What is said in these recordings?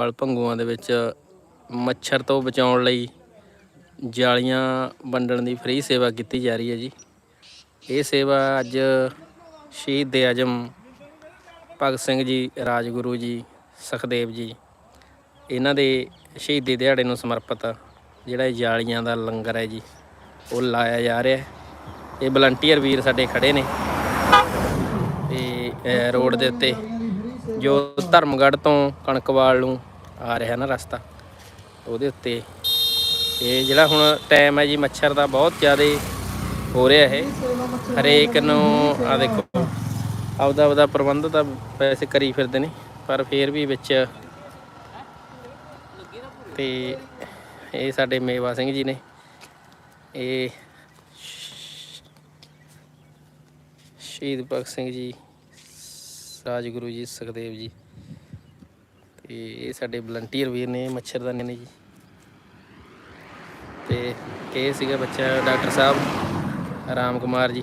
ਵਾਲ ਭੰਗੂਆਂ ਦੇ ਵਿੱਚ ਮੱਛਰ ਤੋਂ ਬਚਾਉਣ ਲਈ ਜਾਲੀਆਂ ਵੰਡਣ ਦੀ ਫ੍ਰੀ ਸੇਵਾ ਕੀਤੀ ਜਾ ਰਹੀ ਹੈ ਜੀ। ਇਹ ਸੇਵਾ ਅੱਜ ਸ਼ਹੀਦ ਦੇ ਆਜਮ ਭਗਤ ਸਿੰਘ ਜੀ, ਰਾਜਗੁਰੂ ਜੀ, ਸੁਖਦੇਵ ਜੀ, ਇਹਨਾਂ ਦੇ ਸ਼ਹੀਦੀ ਦਿਹਾੜੇ ਨੂੰ ਸਮਰਪਿਤ ਜਿਹੜਾ ਇਹ ਜਾਲੀਆਂ ਦਾ ਲੰਗਰ ਹੈ ਜੀ, ਉਹ ਲਾਇਆ ਜਾ ਰਿਹਾ ਹੈ। ਇਹ ਵਲੰਟੀਅਰ ਵੀਰ ਸਾਡੇ ਖੜੇ ਨੇ। ਤੇ ਰੋਡ ਦੇ ਉੱਤੇ ਜੋ ਧਰਮਗੜ੍ਹ ਤੋਂ ਕਣਕਵਾਲ ਨੂੰ ਆ ਰਿਹਾ ਨਾ ਰਸਤਾ। ਉਹਦੇ ਉੱਤੇ। ਇਹ ਜਿਹੜਾ ਹੁਣ ਟਾਈਮ ਹੈ ਜੀ, ਮੱਛਰ ਦਾ ਬਹੁਤ ਜ਼ਿਆਦਾ ਹੋ ਰਿਹਾ ਇਹ। ਹਰੇਕ ਨੂੰ ਆ ਦੇਖੋ। ਆਪਦਾ ਆਪਦਾ ਪ੍ਰਬੰਧ ਤਾਂ ਵੈਸੇ ਕਰੀ ਫਿਰਦੇ ਨੇ, ਪਰ ਫੇਰ ਵੀ ਵਿੱਚ ਤੇ ਇਹ ਸਾਡੇ ਮੇਵਾ ਸਿੰਘ ਜੀ ਨੇ। ਇਹ ਸ਼ਹੀਦ ਭਗਤ ਸਿੰਘ ਜੀ, ਰਾਜਗੁਰੂ ਜੀ, ਸੁਖਦੇਵ ਜੀ। ਤੇ ਇਹ ਸਾਡੇ ਵਲੰਟੀਅਰ ਵੀਰ ਨੇ ਮੱਛਰਦਾਨੀ ਨੇ ਜੀ। ਤੇ ਇਹ ਸੀਗਾ ਬੱਚਾ ਡਾਕਟਰ ਸਾਹਿਬ ਰਾਮ ਕੁਮਾਰ ਜੀ।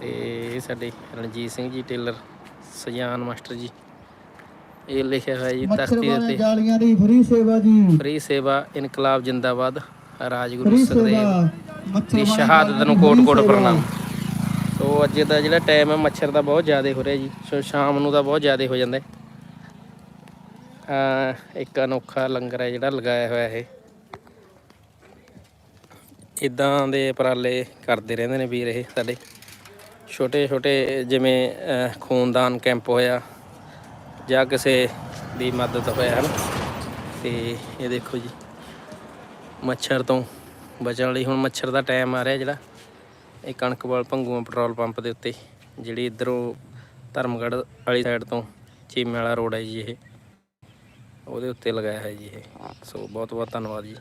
ਤੇ ਇਹ ਸਾਡੇ ਰਣਜੀਤ ਸਿੰਘ ਜੀ ਟੇਲਰ ਸਜਾਨ ਮਾਸਟਰ ਜੀ। ਇਹ ਲਿਖਿਆ ਹੋਇਆ ਜੀ ਤਖਤੀ ਉੱਤੇ। ਜਾਲੀਆਂ ਦੀ ਫ੍ਰੀ ਸੇਵਾ ਜੀ। ਫ੍ਰੀ ਸੇਵਾ ਇਨਕਲਾਬ ਜਿੰਦਾਬਾਦ ਰਾਜਗੁਰੂ ਮੱਛਰ ਦੀ ਸ਼ਹਾਦਤ ਨੂੰ ਦੀ ਕੋਟ free ਕੋਟ ਸੇਵਾ। ਪ੍ਰਣਾਮ। ਸੋ ਅੱਜ ਦਾ ਜਿਹੜਾ ਟਾਈਮ ਹੈ ਮੱਛਰ ਦਾ ਬਹੁਤ ਜ਼ਿਆਦਾ ਹੋ ਰਿਹਾ ਜੀ। ਸੋ ਸ਼ਾਮ ਨੂੰ ਤਾਂ ਬਹੁਤ ਜ਼ਿਆਦਾ ਹੋ ਜਾਂਦਾ ਹੈ। ਇੱਕ ਅਨੋਖਾ ਲੰਗਰ ਹੈ ਜਿਹੜਾ ਲਗਾਇਆ ਹੋਇਆ ਇਹ। ਇਦਾਂ ਦੇ ਉਪਰਾਲੇ ਕਰਦੇ ਰਹਿੰਦੇ ਨੇ ਵੀਰ ਇਹ ਸਾਡੇ। ਛੋਟੇ ਛੋਟੇ ਜਿਵੇਂ ਖੂਨਦਾਨ ਕੈਂਪ ਹੋਇਆ ਜਾਂ ਕਿਸੇ ਦੀ ਮਦਦ ਹੋਇਆ ਹਨ। ਤੇ ਇਹ ਦੇਖੋ ਜੀ, ਮੱਛਰ ਤੋਂ ਬਚਣ ਲਈ ਹੁਣ ਮੱਛਰ ਦਾ ਟਾਈਮ ਆ ਰਿਹਾ ਜਿਹੜਾ। ਇਹ ਕਣਕਵਾਲ ਭੰਗੂਆਂ ਪੈਟਰੋਲ ਪੰਪ ਦੇ ਉੱਤੇ, ਜਿਹੜੀ ਇਧਰੋਂ ਧਰਮਗੜ੍ਹ ਵਾਲੀ ਸਾਈਡ ਤੋਂ ਚੀਮੇ ਵਾਲਾ ਰੋਡ ਹੈ ਜੀ ਇਹ। ਉਹਦੇ ਉੱਤੇ ਲਗਾਇਆ ਹੈ ਜੀ ਇਹ। ਸੋ ਬਹੁਤ ਬਹੁਤ ਧੰਨਵਾਦ ਜੀ।